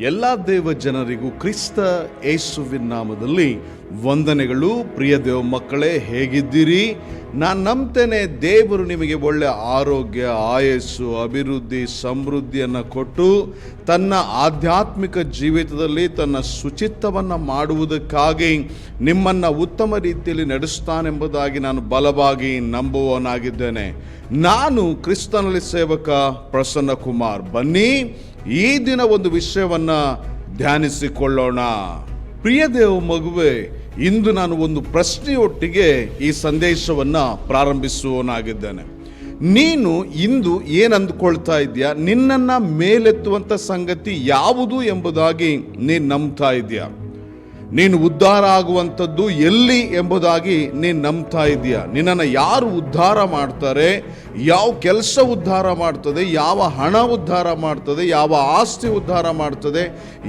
ಎಲ್ಲ ದೇವ ಜನರಿಗೂ ಕ್ರಿಸ್ತ ಯೇಸುವಿನ ನಾಮದಲ್ಲಿ ವಂದನೆಗಳು, ಪ್ರಿಯ ದೇವ ಮಕ್ಕಳೇ, ಹೇಗಿದ್ದೀರಿ? ನಾನು ನಂಬ್ತೇನೆ, ದೇವರು ನಿಮಗೆ ಒಳ್ಳೆಯ ಆರೋಗ್ಯ, ಆಯಸ್ಸು, ಅಭಿವೃದ್ಧಿ, ಸಮೃದ್ಧಿಯನ್ನು ಕೊಟ್ಟು ತನ್ನ ಆಧ್ಯಾತ್ಮಿಕ ಜೀವಿತದಲ್ಲಿ ತನ್ನ ಶುಚಿತ್ವವನ್ನು ಮಾಡುವುದಕ್ಕಾಗಿ ನಿಮ್ಮನ್ನು ಉತ್ತಮ ರೀತಿಯಲ್ಲಿ ನಡೆಸ್ತಾನೆಂಬುದಾಗಿ ನಾನು ಬಲವಾಗಿ ನಂಬುವವನಾಗಿದ್ದೇನೆ. ನಾನು ಕ್ರಿಸ್ತನಲ್ಲಿ ಸೇವಕ ಪ್ರಸನ್ನ ಕುಮಾರ್ ಬನ್ನಿ, ಈ ದಿನ ಒಂದು ವಿಷಯವನ್ನು ಧ್ಯಾನಿಸಿಕೊಳ್ಳೋಣ. ಪ್ರಿಯ ದೇವ ಮಗುವೆ ಇಂದು ನಾನು ಒಂದು ಪ್ರಶ್ನೆಯೊಟ್ಟಿಗೆ ಈ ಸಂದೇಶವನ್ನು ಪ್ರಾರಂಭಿಸುವನಾಗಿದ್ದೇನೆ ನೀನು ಇಂದು ಏನು ಅಂದ್ಕೊಳ್ತಾ ಇದೆಯಾ ನಿನ್ನನ್ನು ಮೇಲೆತ್ತುವಂಥ ಸಂಗತಿ ಯಾವುದು ಎಂಬುದಾಗಿ ನೀನು ನಂಬ್ತಾ ಇದೆಯಾ ನೀನು ಉದ್ಧಾರ ಆಗುವಂಥದ್ದು ಎಲ್ಲಿ ಎಂಬುದಾಗಿ ನೀನು ನಂಬ್ತಾ ಇದೆಯಾ. ನಿನ್ನನ್ನು ಯಾರು ಉದ್ಧಾರ ಮಾಡ್ತಾರೆ, ಯಾವ ಕೆಲಸ ಉದ್ಧಾರ ಮಾಡ್ತದೆ, ಯಾವ ಹಣ ಉದ್ಧಾರ ಮಾಡ್ತದೆ, ಯಾವ ಆಸ್ತಿ ಉದ್ಧಾರ ಮಾಡ್ತದೆ,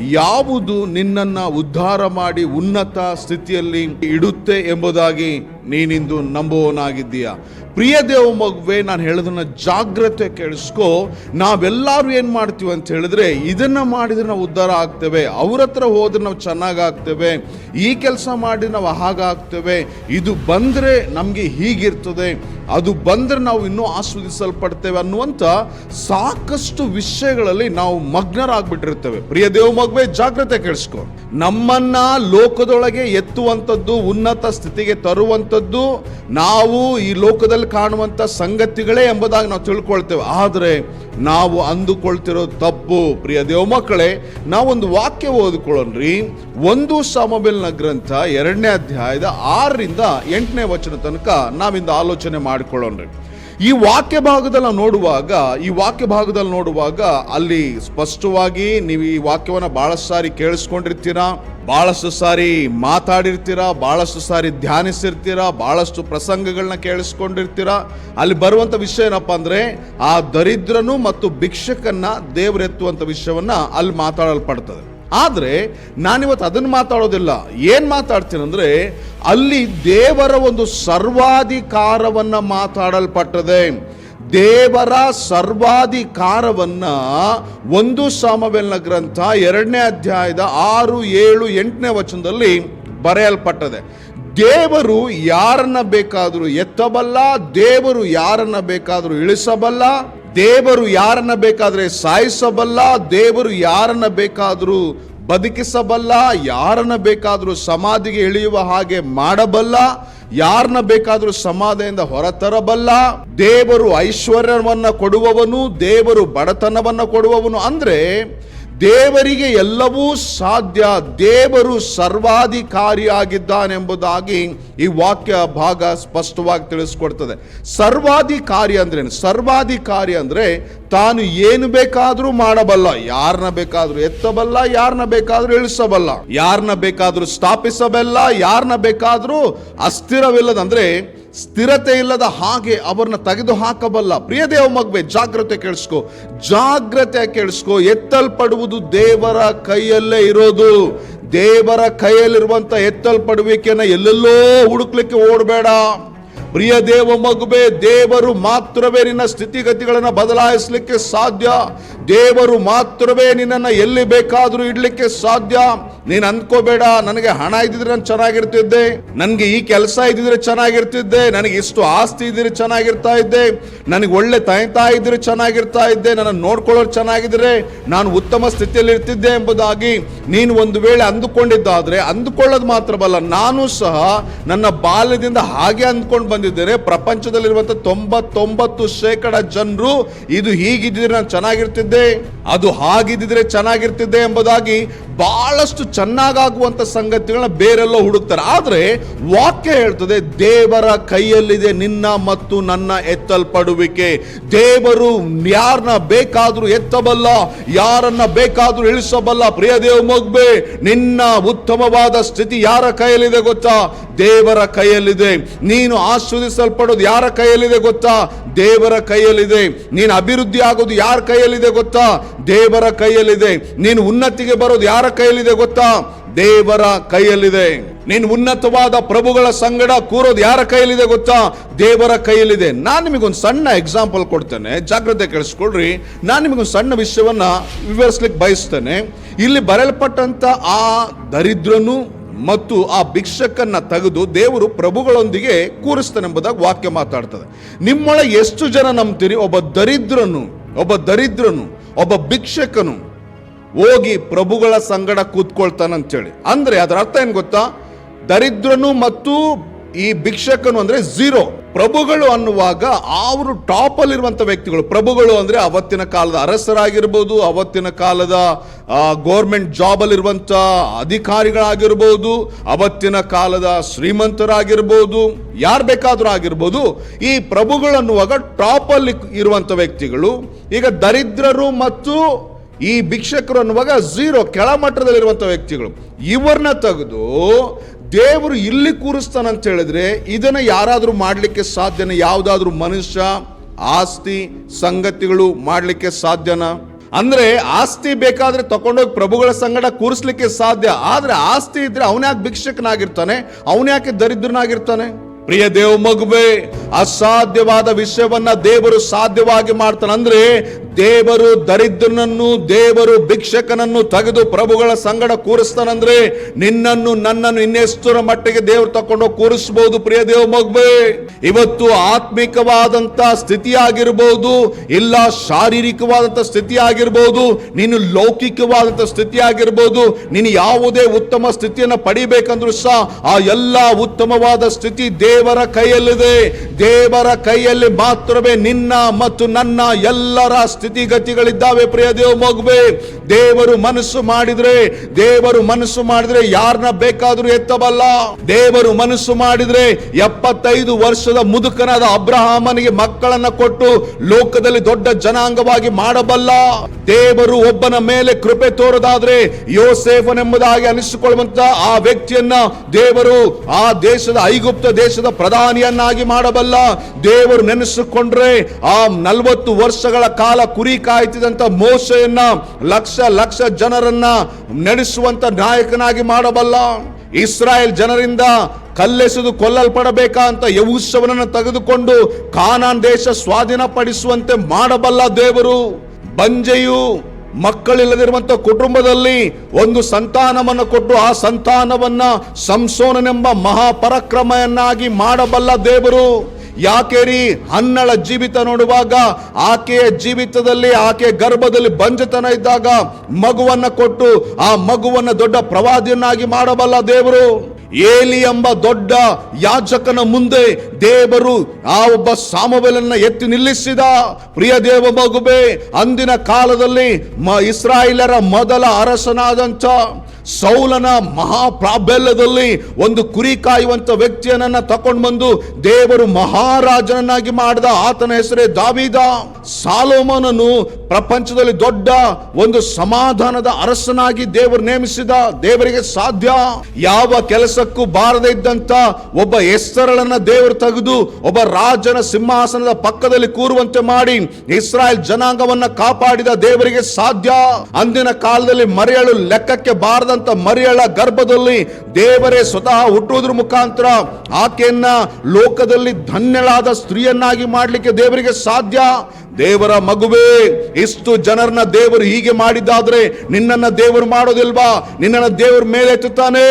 ಯಾವುದು ನಿನ್ನನ್ನು ಉದ್ಧಾರ ಮಾಡಿ ಉನ್ನತ ಸ್ಥಿತಿಯಲ್ಲಿ ಇಡುತ್ತೆ ಎಂಬುದಾಗಿ ನೀನಿಂದು ನಂಬುವವನಾಗಿದ್ದೀಯಾ. ಪ್ರಿಯ ದೇವ ಮಗುವೆ, ನಾನು ಹೇಳೋದನ್ನ ಜಾಗ್ರತೆ ಕೇಳಿಸ್ಕೊ. ನಾವೆಲ್ಲರೂ ಏನು ಮಾಡ್ತೀವಿ ಅಂತ ಹೇಳಿದ್ರೆ, ಇದನ್ನು ಮಾಡಿದ್ರೆ ನಾವು ಉದ್ಧಾರ ಆಗ್ತೇವೆ. ಅವ್ರ ಹತ್ರ ಹೋದ್ರೆ ನಾವು ಚೆನ್ನಾಗಾಗ್ತೇವೆ ಈ ಕೆಲಸ ಮಾಡಿ ನಾವು ಹಾಗಾಗ್ತೇವೆ. ಇದು ಬಂದರೆ ನಮಗೆ ಹೀಗಿರ್ತದೆ. ಅದು ಬಂದರೆ ನಾವು ಇನ್ನೂ ಆಸ್ವಾದಿಸಲ್ಪಡ್ತೇವೆ ಅನ್ನುವಂಥ ಸಾಕಷ್ಟು ವಿಷಯಗಳಲ್ಲಿ ನಾವು ಮಗ್ನರಾಗ್ಬಿಟ್ಟಿರ್ತೇವೆ. ಪ್ರಿಯ ದೇವ ಮಗುವೆ, ಜಾಗ್ರತೆ ಕೇಳಿಸ್ಕೊ. ನಮ್ಮನ್ನ ಲೋಕದೊಳಗೆ ಎತ್ತುವಂಥದ್ದು, ಉನ್ನತ ಸ್ಥಿತಿಗೆ ತರುವಂಥದ್ದು, ನಾವು ಈ ಲೋಕದಲ್ಲಿ ಕಾಣುವಂಥ ಸಂಗತಿಗಳೇ ಎಂಬುದಾಗಿ ನಾವು ತಿಳ್ಕೊಳ್ತೇವೆ. ಆದರೆ ನಾವು ಅಂದುಕೊಳ್ತಿರೋ ತಪ್ಪು, ಪ್ರಿಯ ದೇವ ಮಕ್ಕಳೇ, ನಾವೊಂದು ವಾಕ್ಯ ಓದಿಕೊಳ್ಳೋಣ್ರಿ. ಒಂದು ಸಮಬೆಲ್ನ ಗ್ರಂಥ ಎರಡನೇ ಅಧ್ಯಾಯದ ಆರರಿಂದ ಎಂಟನೇ ವಚನ ತನಕ ನಾವಿಂದ ಆಲೋಚನೆ ಮಾಡಿಕೊಳ್ಳೋಣ್ರಿ. ಈ ವಾಕ್ಯ ಭಾಗದಲ್ಲಿ ನೋಡುವಾಗ, ಈ ವಾಕ್ಯ ಭಾಗದಲ್ಲಿ ನೋಡುವಾಗ ಅಲ್ಲಿ ಸ್ಪಷ್ಟವಾಗಿ ನೀವು ಈ ವಾಕ್ಯವನ್ನು ಭಾಳಷ್ಟು ಸಾರಿ ಕೇಳಿಸ್ಕೊಂಡಿರ್ತೀರಾ, ಬಹಳಷ್ಟು ಸಾರಿ ಮಾತಾಡಿರ್ತೀರಾ ಭಾಳಷ್ಟು ಸಾರಿ ಧ್ಯಾನಿಸಿರ್ತೀರಾ, ಬಹಳಷ್ಟು ಪ್ರಸಂಗಗಳನ್ನ ಕೇಳಿಸ್ಕೊಂಡಿರ್ತೀರಾ, ಅಲ್ಲಿ ಬರುವಂತ ವಿಷಯ ಏನಪ್ಪಾ ಅಂದ್ರೆ, ಆ ದರಿದ್ರನು ಮತ್ತು ಭಿಕ್ಷಕನ್ನ ದೇವರೆತ್ತುವಂಥ ವಿಷಯವನ್ನು ಅಲ್ಲಿ ಮಾತಾಡಲ್ಪಡ್ತದೆ. ಆದರೆ ನಾನಿವತ್ತು ಅದನ್ನು ಮಾತಾಡೋದಿಲ್ಲ. ಏನು ಮಾತಾಡ್ತೀನಿ ಅಂದರೆ, ಅಲ್ಲಿ ದೇವರ ಒಂದು ಸರ್ವಾಧಿಕಾರವನ್ನು ಮಾತಾಡಲ್ಪಟ್ಟದೆ. ದೇವರ ಸರ್ವಾಧಿಕಾರವನ್ನು ಒಂದು ಸಾಮವೆಲ್ನ ಗ್ರಂಥ ಎರಡನೇ ಅಧ್ಯಾಯದ ಆರು, ಏಳು, ಎಂಟನೇ ವಚನದಲ್ಲಿ ಬರೆಯಲ್ಪಟ್ಟದೆ. ದೇವರು ಯಾರನ್ನ ಬೇಕಾದರೂ ಎತ್ತಬಲ್ಲ, ದೇವರು ಯಾರನ್ನ ಬೇಕಾದರೂ ಇಳಿಸಬಲ್ಲ ದೇವರು ಯಾರನ್ನ ಬೇಕಾದರೆ ಸಾಯಿಸಬಲ್ಲ, ದೇವರು ಯಾರನ್ನ ಬೇಕಾದರೂ ಬದುಕಿಸಬಲ್ಲ, ಯಾರನ್ನ ಬೇಕಾದರೂ ಸಮಾಧಿಗೆ ಇಳಿಯುವ ಹಾಗೆ ಮಾಡಬಲ್ಲ, ಯಾರನ್ನ ಬೇಕಾದರೂ ಸಮಾಧಿಯಿಂದ ಹೊರತರಬಲ್ಲ, ದೇವರು ಐಶ್ವರ್ಯವನ್ನ ಕೊಡುವವನು, ದೇವರು ಬಡತನವನ್ನ ಕೊಡುವವನು ಅಂದ್ರೆ ದೇವರಿಗೆ ಎಲ್ಲವೂ ಸಾಧ್ಯ, ದೇವರು ಸರ್ವಾಧಿಕಾರಿಯಾಗಿದ್ದಾನೆಂಬುದಾಗಿ ಈ ವಾಕ್ಯ ಭಾಗ ಸ್ಪಷ್ಟವಾಗಿ ತಿಳಿಸ್ಕೊಡ್ತದೆ. ಸರ್ವಾಧಿಕಾರಿ ಅಂದ್ರೇನು? ಸರ್ವಾಧಿಕಾರಿ ಅಂದರೆ ತಾನು ಏನು ಬೇಕಾದರೂ ಮಾಡಬಲ್ಲ. ಯಾರನ್ನ ಬೇಕಾದರೂ ಎತ್ತಬಲ್ಲ ಯಾರನ್ನ ಬೇಕಾದರೂ ಇಳಿಸಬಲ್ಲ. ಯಾರನ್ನ ಬೇಕಾದರೂ ಸ್ಥಾಪಿಸಬಲ್ಲ ಯಾರನ್ನ ಬೇಕಾದರೂ ಅಸ್ಥಿರವಿಲ್ಲದಂದ್ರೆ ಸ್ಥಿರತೆ ಇಲ್ಲದ ಹಾಗೆ ಅವ್ರನ್ನ ತೆಗೆದು ಹಾಕಬಲ್ಲ ಪ್ರಿಯ ದೇವ ಮಗುವೆ, ಜಾಗ್ರತೆ ಕೇಳಿಸ್ಕೊ. ಜಾಗ್ರತೆ ಕೇಳಿಸ್ಕೊ. ಎತ್ತಲ್ಪಡುವುದು ದೇವರ ಕೈಯಲ್ಲೇ ಇರೋದು. ದೇವರ ಕೈಯಲ್ಲಿರುವಂತ ಎತ್ತಲ್ಪಡುವಿಕೆನ ಎಲ್ಲೆಲ್ಲೋ ಹುಡುಕ್ಲಿಕ್ಕೆ ಓಡಬೇಡ. ಪ್ರಿಯ ದೇವ ಮಗುವೆ, ದೇವರು ಮಾತ್ರವೇ ನಿನ್ನ ಸ್ಥಿತಿಗತಿಗಳನ್ನು ಬದಲಾಯಿಸಲಿಕ್ಕೆ ಸಾಧ್ಯ. ದೇವರು ಮಾತ್ರವೇ ನಿನ್ನನ್ನು ಎಲ್ಲಿ ಬೇಕಾದರೂ ಇಡಲಿಕ್ಕೆ ಸಾಧ್ಯ. ನೀನು ಅಂದ್ಕೋಬೇಡ ನನಗೆ ಹಣ ಇದ್ದಿದ್ರೆ ನಾನು ಚೆನ್ನಾಗಿರ್ತಿದ್ದೆ. ನನಗೆ ಈ ಕೆಲಸ ಇದ್ದಿದ್ರೆ ಚೆನ್ನಾಗಿರ್ತಿದ್ದೆ. ನನಗೆ ಇಷ್ಟು ಆಸ್ತಿ ಇದ್ದರೆ ಚೆನ್ನಾಗಿರ್ತಾ ಇದ್ದೆ. ನನಗೆ ಒಳ್ಳೆ ತಾಯಿ ಇದ್ರೆ ಚೆನ್ನಾಗಿರ್ತಾ ಇದ್ದೆ. ನನ್ನ ನೋಡ್ಕೊಳ್ಳೋರು ಚೆನ್ನಾಗಿದ್ರೆ ನಾನು ಉತ್ತಮ ಸ್ಥಿತಿಯಲ್ಲಿ ಇರ್ತಿದ್ದೆ ಎಂಬುದಾಗಿ ನೀನು ಒಂದು ವೇಳೆ ಅಂದುಕೊಂಡಿದ್ದಾದ್ರೆ, ಅಂದುಕೊಳ್ಳೋದು ಮಾತ್ರವಲ್ಲ, ನಾನು ಸಹ ನನ್ನ ಬಾಲ್ಯದಿಂದ ಹಾಗೆ ಅಂದ್ಕೊಂಡು ಬಂದಿದ್ದೇನೆ. ಪ್ರಪಂಚದಲ್ಲಿರುವಂತ ತೊಂಬತ್ತೊಂಬತ್ತು ಶೇಕಡ ಜನರು ಇದು ಹೀಗಿದ್ದಿದ್ರೆ ನಾನು ಚೆನ್ನಾಗಿರ್ತಿದ್ದೆ, ಅದು ಹಾಗಿದ್ದಿದ್ರೆ ಚೆನ್ನಾಗಿರ್ತಿದ್ದೆ ಎಂಬುದಾಗಿ ಬಹಳಷ್ಟು ಚೆನ್ನಾಗಾಗುವಂತ ಸಂಗತಿಗಳನ್ನ ಬೇರೆಲ್ಲೋ ಹುಡುಕ್ತಾರೆ. ಆದ್ರೆ ವಾಕ್ಯ ಹೇಳ್ತದೆ, ದೇವರ ಕೈಯಲ್ಲಿದೆ ನಿನ್ನ ಮತ್ತು ನನ್ನ ಎತ್ತಲ್ಪಡುವಿಕೆ. ದೇವರು ಯಾರನ್ನ ಬೇಕಾದ್ರೂ ಎತ್ತಬಲ್ಲ, ಯಾರನ್ನ ಬೇಕಾದ್ರೂ ಇಳಿಸಬಲ್ಲ. ಪ್ರಿಯ ದೇವ್ ಮಗ್ಬೆ, ನಿನ್ನ ಉತ್ತಮವಾದ ಸ್ಥಿತಿ ಯಾರ ಕೈಯಲ್ಲಿದೆ ಗೊತ್ತಾ? ದೇವರ ಕೈಯಲ್ಲಿದೆ. ನೀನು ಆಸ್ವಾದಿಸಲ್ಪಡೋದು ಯಾರ ಕೈಯಲ್ಲಿದೆ ಗೊತ್ತಾ? ದೇವರ ಕೈಯಲ್ಲಿದೆ. ನೀನು ಅಭಿವೃದ್ಧಿ ಆಗೋದು ಯಾರ ಕೈಯಲ್ಲಿದೆ ಗೊತ್ತಾ? ದೇವರ ಕೈಯಲ್ಲಿದೆ. ನೀನು ಉನ್ನತಿಗೆ ಬರೋದು ಯಾರ ಕೈಯಲ್ಲಿದೆ ಗೊತ್ತಾ? ದೇವರ ಕೈಯಲ್ಲಿದೆ. ನೀನು ಉನ್ನತವಾದ ಪ್ರಭುಗಳ ಸಂಗಡ ಕೂರೋದು ಯಾರ ಕೈಯಲ್ಲಿದೆ ಗೊತ್ತಾ? ದೇವರ ಕೈಯಲ್ಲಿದೆ. ನಾನು ನಿಮಗೊಂದು ಸಣ್ಣ ಎಕ್ಸಾಂಪಲ್ ಕೊಡ್ತೇನೆ. ಜಾಗ್ರತೆ ಕೇಳಿಸ್ಕೊಳ್ರಿ. ನಾನು ನಿಮಗೊಂದು ಸಣ್ಣ ವಿಷಯವನ್ನು ವಿವರಿಸ್ಲಿಕ್ಕೆ ಬಯಸ್ತೇನೆ. ಇಲ್ಲಿ ಬರೆಯಲ್ಪಟ್ಟಂಥ ಆ ದರಿದ್ರನು ಮತ್ತು ಆ ಭಿಕ್ಷಕನ್ನ ತೆಗೆದು ದೇವರು ಪ್ರಭುಗಳೊಂದಿಗೆ ಕೂರಿಸ್ತಾನೆಂಬುದಾಗಿ ವಾಕ್ಯ ಮಾತಾಡ್ತದೆ. ನಿಮ್ಮೊಳಗೆ ಎಷ್ಟು ಜನ ನಂಬ್ತೀರಿ? ಒಬ್ಬ ದರಿದ್ರನು ಒಬ್ಬ ದರಿದ್ರನು, ಒಬ್ಬ ಭಿಕ್ಷಕನು ಹೋಗಿ ಪ್ರಭುಗಳ ಸಂಗಡ ಕೂತ್ಕೊಳ್ತಾನಂತೇಳಿ. ಅಂದ್ರೆ ಅದರ ಅರ್ಥ ಏನು ಗೊತ್ತಾ? ದರಿದ್ರನು ಮತ್ತು ಈ ಭಿಕ್ಷಕನು ಅಂದ್ರೆ ಝೀರೋ. ಪ್ರಭುಗಳು ಅನ್ನುವಾಗ ಅವರು ಟಾಪ್ ಅಲ್ಲಿರುವಂತ ವ್ಯಕ್ತಿಗಳು. ಪ್ರಭುಗಳು ಅಂದ್ರೆ ಅವತ್ತಿನ ಕಾಲದ ಅರಸರಾಗಿರ್ಬೋದು, ಅವತ್ತಿನ ಕಾಲದ ಗೋರ್ಮೆಂಟ್ ಜಾಬ್ ಅಲ್ಲಿರುವಂತ ಅಧಿಕಾರಿಗಳಾಗಿರ್ಬೋದು, ಅವತ್ತಿನ ಕಾಲದ ಶ್ರೀಮಂತರಾಗಿರ್ಬೋದು, ಯಾರು ಬೇಕಾದರೂ ಆಗಿರ್ಬೋದು, ಈ ಪ್ರಭುಗಳು ಅನ್ನುವಾಗ ಟಾಪ್ ಅಲ್ಲಿ ಇರುವಂತ ವ್ಯಕ್ತಿಗಳು. ಈಗ ದರಿದ್ರರು ಮತ್ತು ಈ ಭಿಕ್ಷಕರು ಅನ್ನುವಾಗ ಝೀರೋ ಕೆಳಮಟ್ಟದಲ್ಲಿರುವಂಥ ವ್ಯಕ್ತಿಗಳು. ಇವರನ್ನ ತೆಗೆದು ದೇವರು ಇಲ್ಲಿ ಕೂರಿಸ್ತಾನಂತ ಹೇಳಿದ್ರೆ ಇದನ್ನು ಯಾರಾದರೂ ಮಾಡಲಿಕ್ಕೆ ಸಾಧ್ಯನ? ಯಾವುದಾದ್ರೂ ಮನುಷ್ಯ, ಆಸ್ತಿ, ಸಂಗತಿಗಳು ಮಾಡಲಿಕ್ಕೆ ಸಾಧ್ಯನ? ಅಂದ್ರೆ ಆಸ್ತಿ ಬೇಕಾದ್ರೆ ತಗೊಂಡೋಗಿ ಪ್ರಭುಗಳ ಸಂಗಡ ಕೂರಿಸ್ಲಿಕ್ಕೆ ಸಾಧ್ಯ. ಆದ್ರೆ ಆಸ್ತಿ ಇದ್ರೆ ಅವನ್ಯಾಕೆ ಭಿಕ್ಷಕನಾಗಿರ್ತಾನೆ? ಅವನ್ಯಾಕೆ ದರಿದ್ರನಾಗಿರ್ತಾನೆ? ಪ್ರಿಯ ದೇವ್ ಮಗುವೆ, ಅಸಾಧ್ಯವಾದ ವಿಷಯವನ್ನ ದೇವರು ಸಾಧ್ಯವಾಗಿ ಮಾಡ್ತಾನೆ. ಅಂದ್ರೆ ದೇವರು ದರಿದ್ರನನ್ನು, ದೇವರು ಭಿಕ್ಷಕನನ್ನು ತೆಗೆದು ಪ್ರಭುಗಳ ಸಂಗಡ ಕೂರಿಸ್ತಾನಂದ್ರೆ ನಿನ್ನನ್ನು, ನನ್ನನ್ನು ಇನ್ನೆಷ್ಟರ ಮಟ್ಟಿಗೆ ದೇವರು ತಕೊಂಡು ಕೂರಿಸಬಹುದು ಪ್ರಿಯ ದೇವ ಮಗುವೆ. ಇವತ್ತು ಆತ್ಮಿಕವಾದಂತ ಸ್ಥಿತಿ ಆಗಿರ್ಬೋದು ಇಲ್ಲ ಶಾರೀರಿಕವಾದಂತ ಸ್ಥಿತಿ ಆಗಿರಬಹುದು ನೀನು ಲೌಕಿಕವಾದಂತ ಸ್ಥಿತಿ ಆಗಿರಬಹುದು ನೀನು ಯಾವುದೇ ಉತ್ತಮ ಸ್ಥಿತಿಯನ್ನು ಪಡಿಬೇಕಂದ್ರೂ ಸಹ ಆ ಎಲ್ಲ ಉತ್ತಮವಾದ ಸ್ಥಿತಿ ದೇವರ ಕೈಯಲ್ಲಿದೆ. ದೇವರ ಕೈಯಲ್ಲಿ ಮಾತ್ರವೇ ನಿನ್ನ ಮತ್ತು ನನ್ನ ಎಲ್ಲರ ಸ್ಥಿತಿಗತಿಗಳಿದ್ದಾವೆ ಪ್ರಿಯ ದೇವ ಮಗುವೆ. ದೇವರು ಮನಸ್ಸು ಮಾಡಿದ್ರೆ, ದೇವರು ಮನಸ್ಸು ಮಾಡಿದ್ರೆ ಯಾರನ್ನ ಬೇಕಾದ್ರೂ ಎತ್ತಬಲ್ಲ. ದೇವರು ಮನಸ್ಸು ಮಾಡಿದ್ರೆ ಎಪ್ಪತ್ತೈದು ವರ್ಷದ ಮುದುಕನಾದ ಅಬ್ರಹಾಮನಿಗೆ ಮಕ್ಕಳನ್ನ ಕೊಟ್ಟು ಲೋಕದಲ್ಲಿ ದೊಡ್ಡ ಜನಾಂಗವಾಗಿ ಮಾಡಬಲ್ಲ. ದೇವರು ಒಬ್ಬನ ಮೇಲೆ ಕೃಪೆ ತೋರದಾದ್ರೆ ಯೋಸೇಫನೆಂಬುದಾಗಿ ಅನಿಸಿಕೊಳ್ಳುವಂತ ಆ ವ್ಯಕ್ತಿಯನ್ನ ದೇವರು ಆ ದೇಶದ ಐಗುಪ್ತ ದೇಶದ ಪ್ರಧಾನಿಯನ್ನಾಗಿ ಮಾಡಬಲ್ಲ. ದೇವರು ನೆನೆಸಿಕೊಂಡ್ರೆ ಆ ನಲವತ್ತು ವರ್ಷಗಳ ಕಾಲ ಕುರಿ ಕಾಯ್ತಿದಂತ ಮೋಸೆಯನ್ನ ಲಕ್ಷ ಲಕ್ಷ ಜನರನ್ನ ನಡೆಸುವಂತ ನಾಯಕನಾಗಿ ಮಾಡಬಲ್ಲ. ಇಸ್ರಾಯೇಲ್ ಜನರಿಂದ ಕಲ್ಲೆಸೆದು ಕೊಲ್ಲಲ್ಪಡಬೇಕಾ ಅಂತ ಯೌಸವನನ್ನು ತೆಗೆದುಕೊಂಡು ಕಾನಾನ್ ದೇಶ ಸ್ವಾಧೀನಪಡಿಸುವಂತೆ ಮಾಡಬಲ್ಲ ದೇವರು. ಬಂಜೆಯು ಮಕ್ಕಳಿಲ್ಲದಿರುವಂಥ ಕುಟುಂಬದಲ್ಲಿ ಒಂದು ಸಂತಾನವನ್ನು ಕೊಟ್ಟು ಆ ಸಂತಾನವನ್ನ ಸಂಸೋನನೆಂಬ ಮಹಾಪರಾಕ್ರಮಯನ್ನಾಗಿ ಮಾಡಬಲ್ಲ ದೇವರು. ಯಾಕೆ ರೀ? ಹನ್ನಳ ಜೀವಿತ ನೋಡುವಾಗ ಆಕೆಯ ಜೀವಿತದಲ್ಲಿ, ಆಕೆಯ ಗರ್ಭದಲ್ಲಿ ಬಂಜತನ ಇದ್ದಾಗ ಮಗುವನ್ನ ಕೊಟ್ಟು ಆ ಮಗುವನ್ನ ದೊಡ್ಡ ಪ್ರವಾದಿಯನ್ನಾಗಿ ಮಾಡಬಲ್ಲ ದೇವರು. ಏಲಿ ಎಂಬ ದೊಡ್ಡ ಯಾಜಕನ ಮುಂದೆ ದೇವರು ಆ ಒಬ್ಬ ಸಾಮವೆಲನ್ನ ಎತ್ತಿ ನಿಲ್ಲಿಸಿದ. ಪ್ರಿಯ ದೇವ ಮಗುಬೆ ಅಂದಿನ ಕಾಲದಲ್ಲಿ ಮ ಇಸ್ರಾಯೇಲರ ಮೊದಲ ಅರಸನಾದಂಥ ಸೌಲನ ಮಹಾ ಪ್ರಾಬಲ್ಯದಲ್ಲಿ ಒಂದು ಕುರಿ ಕಾಯುವಂತ ವ್ಯಕ್ತಿಯನ್ನ ತಕೊಂಡು ಬಂದು ದೇವರು ಮಹಾರಾಜನನ್ನಾಗಿ ಮಾಡಿದ ಆತನ ಹೆಸರೇ ದಾವಿದ. ಸಾಲೋಮನನು ಪ್ರಪಂಚದಲ್ಲಿ ದೊಡ್ಡ ಒಂದು ಸಮಾಧಾನದ ಅರಸನಾಗಿ ದೇವರು ನೇಮಿಸಿದ ದೇವರಿಗೆ ಸಾಧ್ಯ. ಯಾವ ಕೆಲಸಕ್ಕೂ ಬಾರದೇ ಇದ್ದಂತ ಒಬ್ಬ ಹೆಸರಳನ್ನ ದೇವರು ತೆಗೆದು ಒಬ್ಬ ರಾಜನ ಸಿಂಹಾಸನದ ಪಕ್ಕದಲ್ಲಿ ಕೂರುವಂತೆ ಮಾಡಿ ಇಸ್ರಾಯೇಲ್ ಜನಾಂಗವನ್ನ ಕಾಪಾಡಿದ ದೇವರಿಗೆ ಸಾಧ್ಯ. ಅಂದಿನ ಕಾಲದಲ್ಲಿ ಮರೆಯಲು ಲೆಕ್ಕಕ್ಕೆ ಬಾರದಂತ ಮರಿಯಳ ಗರ್ಭದಲ್ಲಿ ದೇವರೇ ಸ್ವತಃ ಹುಟ್ಟುವುದ್ರ ಮುಖಾಂತರ ಆಕೆಯನ್ನ ಲೋಕದಲ್ಲಿ ಧನ್ಯಳಾದ ಸ್ತ್ರೀಯನ್ನಾಗಿ ಮಾಡಲಿಕ್ಕೆ ದೇವರಿಗೆ ಸಾಧ್ಯ? ದೇವರ ಮಗುವೇ, ಇಷ್ಟು ಜನರನ್ನ ದೇವರು ಹೀಗೆ ಮಾಡಿದ್ದಾದ್ರೆ ನಿನ್ನನ್ನ ದೇವರು ಮಾಡೋದಿಲ್ವಾ? ನಿನ್ನನ್ನ ದೇವರು ಮೇಲೆತ್ತುತ್ತಾನೆ.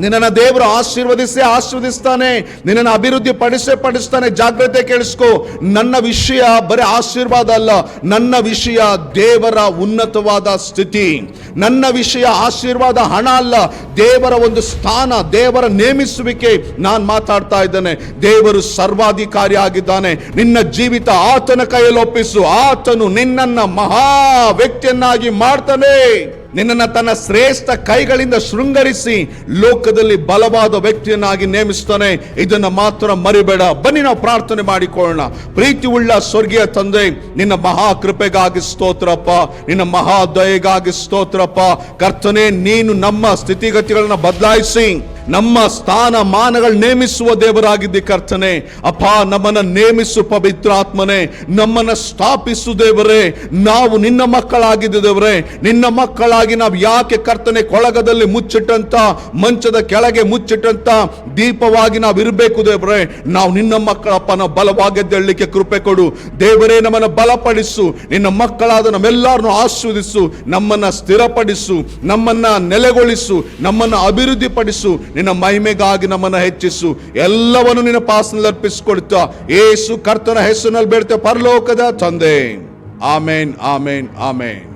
ನಿನ್ನನ್ನ ದೇವರು ಆಶೀರ್ವದಿಸಿ ಆಶೀರ್ವದಿಸ್ತಾನೆ. ನಿನ್ನನ್ನು ಅಭಿವೃದ್ಧಿ ಪಡಿಸೇ ಪಡಿಸ್ತಾನೆ. ಜಾಗ್ರತೆ ಕೇಳಿಸ್ಕೋ. ನನ್ನ ವಿಷಯ ಬರೀ ಆಶೀರ್ವಾದ ಅಲ್ಲ, ನನ್ನ ವಿಷಯ ದೇವರ ಉನ್ನತವಾದ ಸ್ಥಿತಿ. ನನ್ನ ವಿಷಯ ಆಶೀರ್ವಾದ ಹಣ ಅಲ್ಲ, ದೇವರ ಒಂದು ಸ್ಥಾನ, ದೇವರ ನೇಮಿಸುವಿಕೆ ನಾನು ಮಾತಾಡ್ತಾ ಇದ್ದೇನೆ. ದೇವರು ಸರ್ವಾಧಿಕಾರಿ ಆಗಿದ್ದಾನೆ. ನಿನ್ನ ಜೀವಿತ ಆತನ ಕೈಯಲ್ಲಿ ಆತನು ನಿನ್ನನ್ನ ಮಹಾ ವ್ಯಕ್ತಿಯನ್ನಾಗಿ ಮಾಡ್ತಾನೆ. ನಿನ್ನನ್ನು ತನ್ನ ಶ್ರೇಷ್ಠ ಕೈಗಳಿಂದ ಶೃಂಗರಿಸಿ ಲೋಕದಲ್ಲಿ ಬಲವಾದ ವ್ಯಕ್ತಿಯನ್ನಾಗಿ ನೇಮಿಸ್ತಾನೆ. ಇದನ್ನು ಮಾತ್ರ ಮರಿಬೇಡ. ಬನ್ನಿ ನಾವು ಪ್ರಾರ್ಥನೆ ಮಾಡಿಕೊಳ್ಳೋಣ. ಪ್ರೀತಿ ಉಳ್ಳ ಸ್ವರ್ಗೀಯ ತಂದೆ, ನಿನ್ನ ಮಹಾ ಕೃಪೆಗಾಗಿ ಸ್ತೋತ್ರಪ್ಪ. ನಿನ್ನ ಮಹಾ ದಯೆಗಾಗಿ ಸ್ತೋತ್ರಪ್ಪ. ಕರ್ತನೆ, ನೀನು ನಮ್ಮ ಸ್ಥಿತಿಗತಿಗಳನ್ನ ಬದಲಾಯಿಸಿ. ನಮ್ಮ ಸ್ಥಾನ ಮಾನಗಳು ನೇಮಿಸುವ ದೇವರಾಗಿದ್ದಿ ಕರ್ತನೆ, ಅಪ್ಪ, ನಮ್ಮನ್ನ ನೇಮಿಸು ಪವಿತ್ರಾತ್ಮನೆ ನಮ್ಮನ್ನ ಸ್ಥಾಪಿಸು ದೇವರೇ, ನಾವು ನಿನ್ನ ಮಕ್ಕಳಾಗಿದ್ದ ದೇವರೇ, ನಿನ್ನ ಮಕ್ಕಳಾಗಿ ನಾವು ಯಾಕೆ ಕರ್ತನೆ ಕೊಳಗದಲ್ಲಿ ಮುಚ್ಚಿಟ್ಟಂತ, ಮಂಚದ ಕೆಳಗೆ ಮುಚ್ಚಿಟ್ಟಂತ ದೀಪವಾಗಿ ನಾವು ಇರಬೇಕು ದೇವರೇ, ನಾವು ನಿನ್ನ ಮಕ್ಕಳಪ್ಪ ನಾವು ಬಲವಾಗಿ ಎದ್ದೇಳಲಿಕ್ಕೆ ಕೃಪೆ ಕೊಡು. ದೇವರೇ, ನಮ್ಮನ್ನು ಬಲಪಡಿಸು. ನಿನ್ನ ಮಕ್ಕಳಾದ ನಮ್ಮೆಲ್ಲರನ್ನು ಆಸ್ವಾದಿಸು ನಮ್ಮನ್ನ ಸ್ಥಿರಪಡಿಸು. ನಮ್ಮನ್ನ ನೆಲೆಗೊಳಿಸು. ನಮ್ಮನ್ನ ಅಭಿವೃದ್ಧಿಪಡಿಸು. ನಿನ್ನ ಮಹಿಮೆಗಾಗಿ ನಮ್ಮನ್ನು ಹೆಚ್ಚಿಸು. ಎಲ್ಲವನ್ನು ನಿನ್ನ ಪಾಸನಲ್ಲಿ ಅರ್ಪಿಸಿಕೊಡ್ತಾ ಏಸು ಕರ್ತನ ಹೆಸರಿನಲ್ಲಿ ಬೇಡ್ತೇವೆ. ಪರಲೋಕದ ತಂದೆ. ಆಮೇನ್ ಆಮೇನ್ ಆಮೇನ್.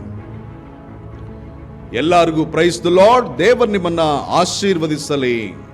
ಎಲ್ಲರಿಗೂ ಪ್ರೈಸ್ ದ ಲಾರ್ಡ್ ದೇವರು ನಿಮ್ಮನ್ನ ಆಶೀರ್ವದಿಸಲಿ.